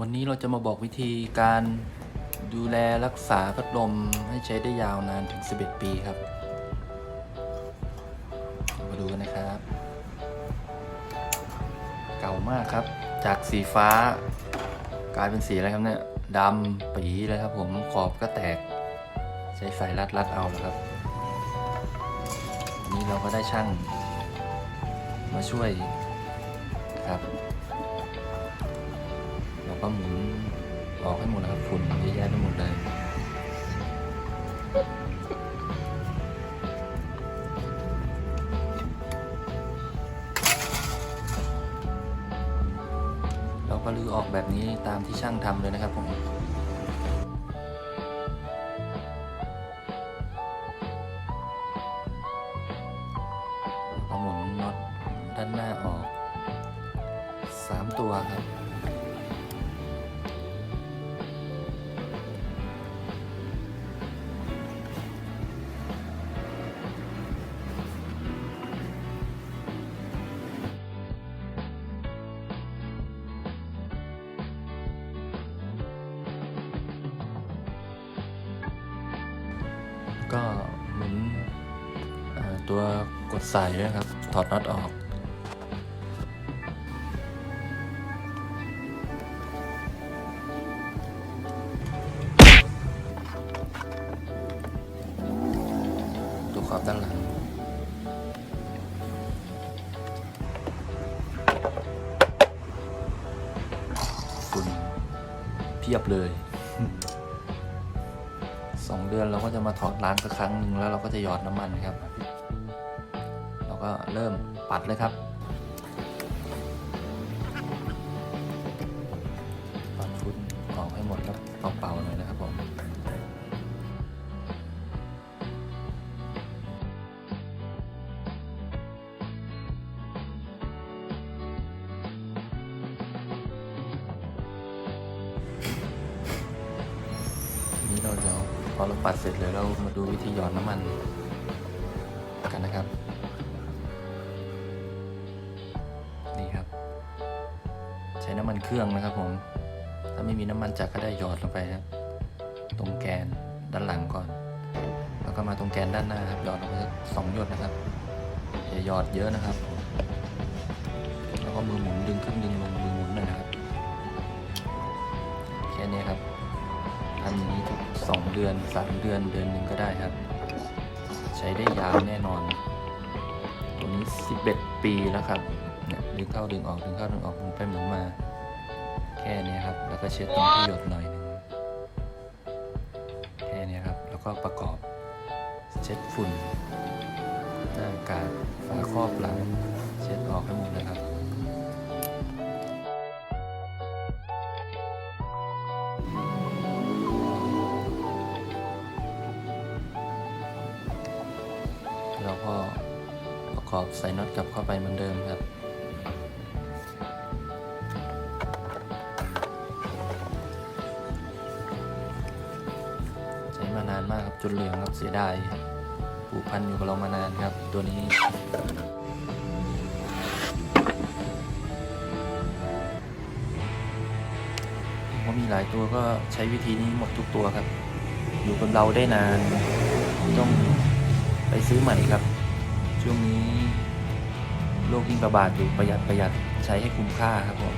วันนี้เราจะมาบอกวิธีการดูแลรักษาพัดลมให้ใช้ได้ยาวนานถึง 11 ปีครับ มาดูกันนะครับ เก่ามากครับ จากสีฟ้า กลายเป็นสีอะไรครับเนี่ยดำปีเลยครับผมขอบก็แตก ใช้สายรัดรัดเอาแล้วครับวันนี้เราก็ได้ช่างมาช่วยครับ ก็หมุนออกให้หมดนะครับฝุ่นเยอะแยะไปหมดเลยเราก็ลื้อออกแบบนี้ตามที่ช่างทำเลยนะครับผมเราหมุนน็อตด้านหน้าออก 3 ตัวครับ ก็หมุนเอ่อตัวกดใส่ด้วยครับ ถอดน็อตออกตัวขอบด้านหลังฝุ่นเพียบเลย สองเดือนเราก็จะมาถอดล้างสักครั้งหนึ่งแล้วเราก็จะหยอดน้ำมันครับ เราก็เริ่มปัดเลยครับ ปัดฝุ่นออกให้หมดครับเป่าๆหน่อยนะครับผม อาพอเราปัดเสร็จเลยเรามาดูวิธีหยอดน้ำมันกันนะครับ นี่ครับ ใช้น้ำมันเครื่องนะครับผม ถ้าไม่มีน้ำมันจักรก็ได้หยอดลงไปครับตรงแกนด้านหลังก่อน แล้วก็มาตรงแกนด้านหน้าครับหยอดลงไปสักสองหยดนะครับอย่าหยอดเยอะนะครับ แล้วก็มือหมุนดึงขึ้นดึงลงมือหมุนหน่อยนะครับ แค่นี้ครับ 2 เดือน 3 เดือนเดือนหนึ่งก็ได้ครับ ใช้ได้ยาวแน่นอน ตัวนี้ 11 ปีแล้วครับเนี่ยดึงเข้าดึงออกดึงเข้าดึงออกมุนไปหมุนมา แค่นี้ครับ แล้วก็เช็ดตรงที่หยดหน่อยนึงแค่นี้ครับ แล้วก็ประกอบเช็ดฝุ่นหน้ากากฝาครอบหลัง อบใส่น็อตกลับเข้าไปเหมือนเดิมครับ ใช้มานานมากครับจนเหลืองครับเสียดายผูกพันอยู่กับเรามานานครับ ตัวนี้ก็มีหลายตัวก็ใช้วิธีนี้หมดทุกตัวครับ อยู่กับเราได้นาน ต้องไปซื้อใหม่ครับ ช่วงนี้โรคยิ่งระบาดอยู่ประหยัดประหยัดใช้ให้คุ้มค่าครับผม